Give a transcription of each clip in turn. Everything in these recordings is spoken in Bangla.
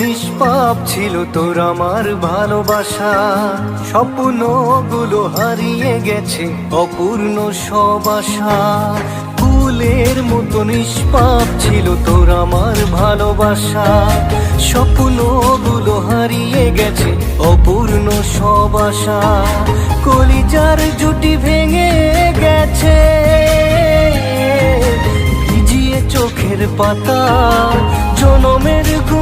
নিষ্পাপ ছিল তোর আমার ভালোবাসা। স্বপ্নগুলো হারিয়ে গেছে অপূর্ণ সব আশা। ফুলের মতো নিষ্পাপ ছিল তোর আমার ভালোবাসা। স্বপ্নগুলো হারিয়ে গেছে অপূর্ণ সব আশা। কলিজার জুটি ভেঙে গেছে, ভিজিয়ে চোখের পাতা। জনমের ঘুম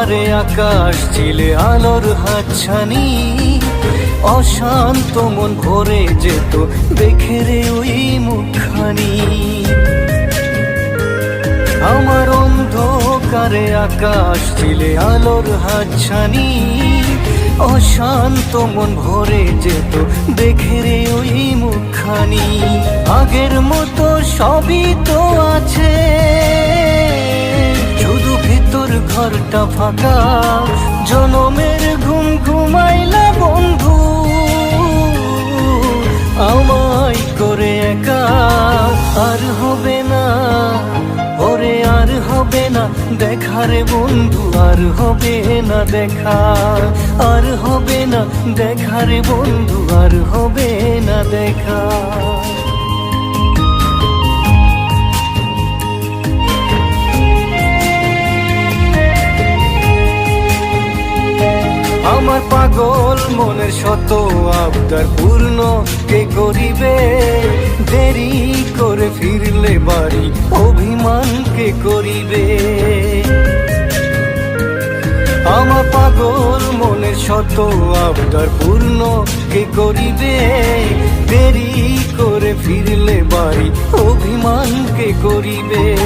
অন্ধকারে আকাশ ছিলে আলোর হাতছানি। অশান্ত মন ভরে যেত দেখে রে ওই মুখখানি। আমার অন্ধকারে আকাশ ছিলে আলোর হাতছানি। অশান্ত মন ভরে যেত দেখে রে ওই মুখখানি। আগের মতো সবই তো ঘরটা ফাঁকা, জনমের ঘুম ঘুমাইলা বন্ধু। আমায় করে একা, আর হবে না, ওরে আর হবে না দেখারে বন্ধু, আর হবে না দেখা। আর হবে না দেখারে বন্ধু, আর হবে না দেখা। আমার পাগল মনের শত আবদার পূর্ণ, কে করিবে? দেরি করে ফিরলে বাড়ি, অভিমান কে করিবে? আমার পাগল মনের শত আবদার পূর্ণ, কে করিবে? দেরি করে ফিরলে বাড়ি, অভিমান কে করিবে?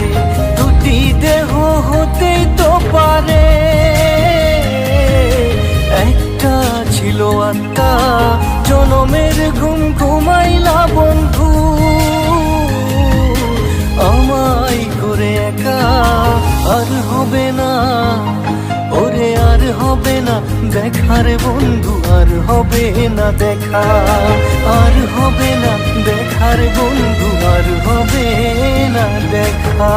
জনমের ঘুম ঘুমাইলা বন্ধু। আমায় করে একা আর হবে না, ওরে আর হবে না, দেখার বন্ধু আর হবে না, দেখা। আর হবে না, দেখার বন্ধু আর হবে না, দেখা।